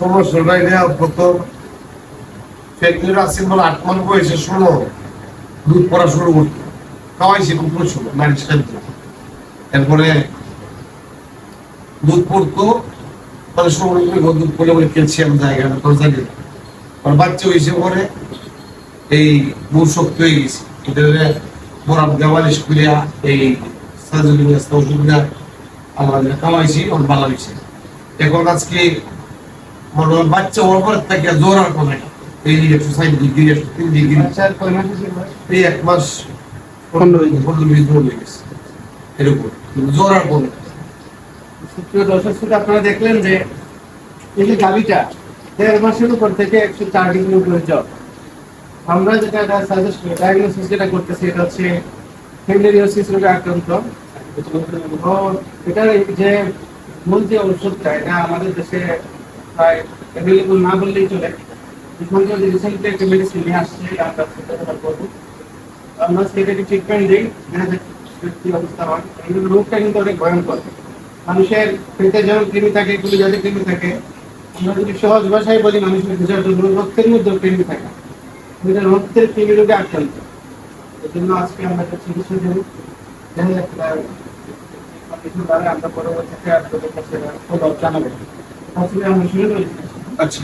সমস্যাটা এটা প্রথম ফ্যাক্টরি আছে বলে আট মাস বয়সের সময় দুধ পড়া শুরু করতো। খাওয়াইছি খুব প্রচুর মানুষ খাইতো। এরপরে দুধ পড়তো মানে সময় দুধ পড়লে বলে ক্যালসিয়াম জায়গা তো জানি আর বাচ্চা হয়েছে পরে এই বহু শক্ত হয়ে গেছে। এটা বরাব দেওয়ালিশ করিয়া এই সার্জারি ব্যবস্থা ওষুধ না আমাদের খাওয়াইছি ওর ভালো হয়েছে। এখন আজকে মনে হয় বাচ্চা ওর পরে থেকে কমে না। এই একশো ষাট ডিগ্রি একশো তিন ডিগ্রি হয়েছে বয়স? এই এক মাস পনেরো পনেরো দিন হয়ে গেছে। এরকম আর কমে সুপ্রিয় দর্শক শ্রোতা, আপনারা দেখলেন যে এই যে গাভিটা দেড় মাসের উপর থেকে একশো চার ডিগ্রি উপরে জ্বর আমরা যেটা সাজেস্ট করি ডায়াগনোসিস যেটা করতেছি এটা হচ্ছে ফিলারিওসিস রোগে আক্রান্ত। এটার যে মূল যে ওষুধটা এটা আমাদের দেশে অ্যাভেলেবল না বললেই চলে। এখন যে রিসেন্টলি একটা মেডিসিন নিয়ে আসছে আমরা আমরা সেটাকে ট্রিটমেন্ট দিই, দেখা অবস্থা হয়। রোগটা কিন্তু অনেক ভয়ঙ্কর। মানুষের পেটে যেমন কৃমি থাকে এগুলো যাতে কৃমি থাকে। আমরা যদি সহজ ভাষায় বলি, মানুষের বোঝার জন্য রক্তের মধ্যেও কৃমি থাকে। এটা রক্তের কৃমি রোগে আক্রান্ত। এই জন্য আজকে আমরা একটা চিকিৎসা দেব। দেখা দ্বারা আমরা পরবর্তীতে আপনাদের কাছে খবর জানাব। আচ্ছা